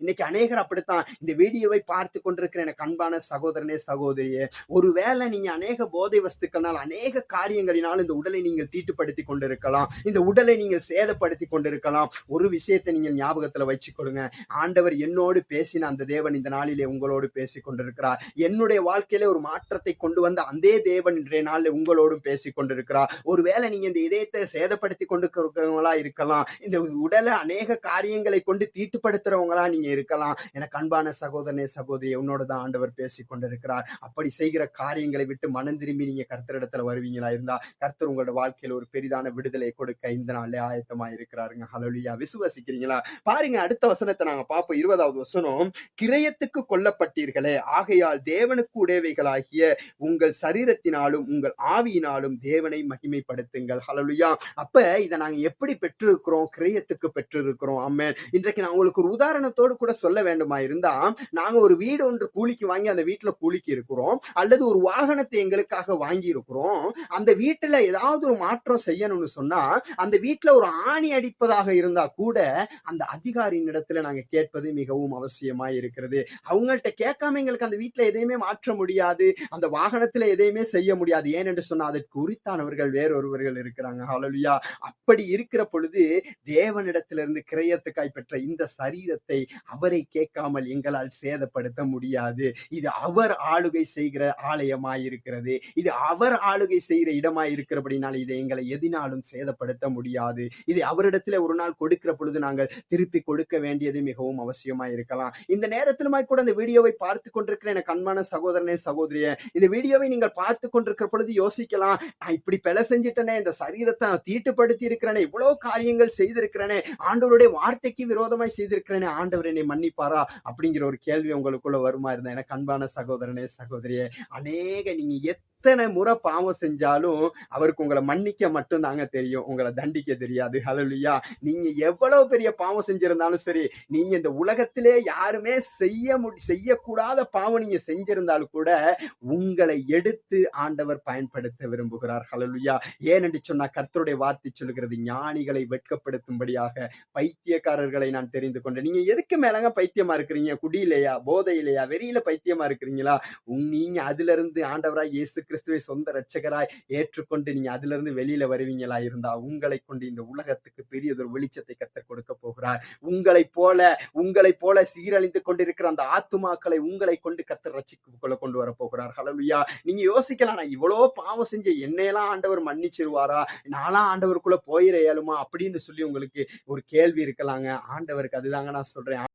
இன்னைக்கு அநேகர் அப்படித்தான். இந்த வீடியோவை பார்த்து கொண்டிருக்கிற எனக்கு அன்பான சகோதரனே சகோதரியே ஒருவேளை நீங்க அநேக போதை வஸ்துக்களால் அநேக காரியங்களினால் இந்த உடலை நீங்கள் தீட்டுப்படுத்தி கொண்டிருக்கலாம். இந்த உடலை நீங்கள் சேதப்படுத்தி கொண்டிருக்கலாம். ஒரு விஷயத்தை நீங்கள் ஞாபகத்துல வச்சுக்கொள்ளுங்க ஆண்டவர் என்னோடு பேசின அந்த தேவன் இந்த நாளிலே உங்களோடு பேசி கொண்டிருக்கிறார். என்னுடைய வாழ்க்கையில ஒரு மாற்றத்தை கொண்டு வந்த அந்த தேவன் இன்றைய நாளில் உங்களோடும் பேசி கொண்டிருக்கிறார். ஒருவேளை நீங்க இந்த இதயத்தை சேதப்படுத்தி கொண்டிருக்கிறவங்களா இருக்கலாம். இந்த உடலை அநேக காரியங்களை கொண்டு தீட்டுப்படுத்த தீட்டுப்படுத்துறவங்களா நீங்க இருக்கலாம். எனக்கு அன்பான சகோதரனே சகோதரி உன்னோட தான் ஆண்டவர் பேசி கொண்டிருக்கிறார் அப்படி செய்கிற காரியங்களை விட்டு மனம் திரும்பி நீங்க கர்த்தரிடத்துல வருவீங்களா இருந்தா கர்த்தர் உங்களோட வாழ்க்கையில ஒரு பெரிதான விடுதலை கொடுக்க இந்த நாளே ஆயத்தமா இருக்கிறாருங்க. ஹலோலியா விசுவாசிக்கிறீங்களா? பாருங்க அடுத்த வசனத்தை நாங்க பார்ப்போம். இருபதாவது வசனம் கிரயத்துக்கு கொல்லப்பட்டீர்களே ஆகையால் தேவனுக்கு உடையவைகளாகிய உங்கள் சரீரத்தினாலும் உங்கள் ஆவியினாலும் தேவனை மகிமைப்படுத்துங்கள். ஹலலுயா அப்ப இதை நாங்க எப்படி பெற்றிருக்கிறோம்? கிரயத்துக்கு பெற்றிருக்கிறோம். அம்மேன் இன்றைக்கு நான் உங்களுக்கு ஒரு உதாரணத்தோடு கூட சொல்ல வேண்டுமா இருந்தா நாங்க ஒரு வீடு ஒன்று கூலிக்கு வாங்கி அந்த வீட்டுல கூலிக்கு இருக்கிறோம். அல்லது ஒரு வாகனத்தை எங்களுக்காக வாங்கி இருக்கிறோம். அந்த வீட்டுல ஏதாவது ஒரு மாற்றம் செய்யணும்னு சொன்னா அந்த வீட்டுல ஒரு ஆணி அடிப்பதாக இருந்தா கூட அந்த அதிகாரியின் இடத்துல நாங்க கேட்பது மிகவும் அவசியமா இருக்கிறது. அவங்கள்ட்ட கேட்காம எங்களுக்கு அந்த வீட்டுல எதையுமே மாற்ற முடியாது. அந்த வாகனத்துல எதையுமே செய்ய முடியாது. ஏனென்று சொன்னா அதற்கு உரித்தானவர்கள் வேறொருவர்கள் இருக்கிறாங்க. ஹalleluya அப்படி இருக்கிற பொழுது தேவனிடத்திலிருந்து கிரயத்துக்காய் பெற்ற இந்த சரி சரீரத்தை அவரை கேட்காமல் எங்களால் சேதப்படுத்த முடியாது. இது அவர் ஆளுகை செய்கிற ஆலயமாயிருக்கிறது. இது அவர் ஆளுகை செய்கிற இடமாயிருக்கிறபடினால் இதை எங்களை எதினாலும் சேதப்படுத்த முடியாது. இதை அவரிடத்துல ஒரு நாள் கொடுக்கிற பொழுது நாங்கள் திருப்பி கொடுக்க வேண்டியது மிகவும் அவசியமா இருக்கலாம் இந்த நேரத்திலுமாய் கூட இந்த வீடியோவை பார்த்து கொண்டிருக்கிற எனக்கு அன்பான சகோதரனே சகோதரிய இந்த வீடியோவை நீங்கள் பார்த்து கொண்டிருக்கிற பொழுது யோசிக்கலாம் நான் இப்படி பிழை செஞ்சிட்டனே இந்த சரீரத்தை தீட்டுப்படுத்தி இருக்கிறேனே இவ்வளவு காரியங்கள் செய்திருக்கிறேனே ஆண்டவருடைய வார்த்தைக்கு விரோதமாய் செய்திருக்கிறேன் ஆண்டவர் என்னை மன்னிப்பாரா? அப்படிங்கிற ஒரு கேள்வி உங்களுக்குள்ள வருமா இருந்தா எனக்கு அன்பான சகோதரனே சகோதரியே அநேக நீங்க எத்தனை முறை பாவம் செஞ்சாலும் அவருக்கு உங்களை மன்னிக்க மட்டும் தாங்க தெரியும். உங்களை தண்டிக்க தெரியாது. ஹலோலியா நீங்க எவ்வளவு பெரிய பாவம் செஞ்சிருந்தாலும் சரி நீங்க இந்த உலகத்திலே யாருமே செய்ய முடி செய்யக்கூடாத பாவம் நீங்க செஞ்சிருந்தாலும் கூட உங்களை எடுத்து ஆண்டவர் பயன்படுத்த விரும்புகிறார். ஹலலுயா ஏனென்று சொன்னா கர்த்தருடைய வார்த்தை சொல்லுகிறது ஞானிகளை வெட்கப்படுத்தும்படியாக பைத்தியக்காரர்களை நான் தெரிந்து கொண்டேன். நீங்க எதுக்கு மேலங்க பைத்தியமா இருக்கிறீங்க? குடியிலையா? போதையிலையா? வெறியில பைத்தியமா இருக்கிறீங்களா? நீங்க அதுல இருந்து ஆண்டவராய் இயேசுக்கு கிறிஸ்துவை சொந்த ரட்சகராய் ஏற்றுக்கொண்டு நீங்க அதுல இருந்து வெளியில வருவீங்களா? இருந்தா உங்களை கொண்டு இந்த உலகத்துக்கு பெரியதொரு வெளிச்சத்தை கத்த கொடுக்க போகிறார். உங்களை போல உங்களை போல சீரழிந்து கொண்டிருக்கிற அந்த ஆத்துமாக்களை உங்களை கொண்டு கத்த ரட்சிக்குள்ள கொண்டு வர போகிறார். ஹலலுயா நீங்க யோசிக்கலாம் நான் இவ்வளவு பாவம் செஞ்ச என்னையெல்லாம் ஆண்டவர் மன்னிச்சிருவாரா? நான்லாம் ஆண்டவருக்குள்ள போயிட இயலுமா? அப்படின்னு சொல்லி உங்களுக்கு ஒரு கேள்வி இருக்கலாங்க. ஆண்டவருக்கு அதுதாங்க நான் சொல்றேன்.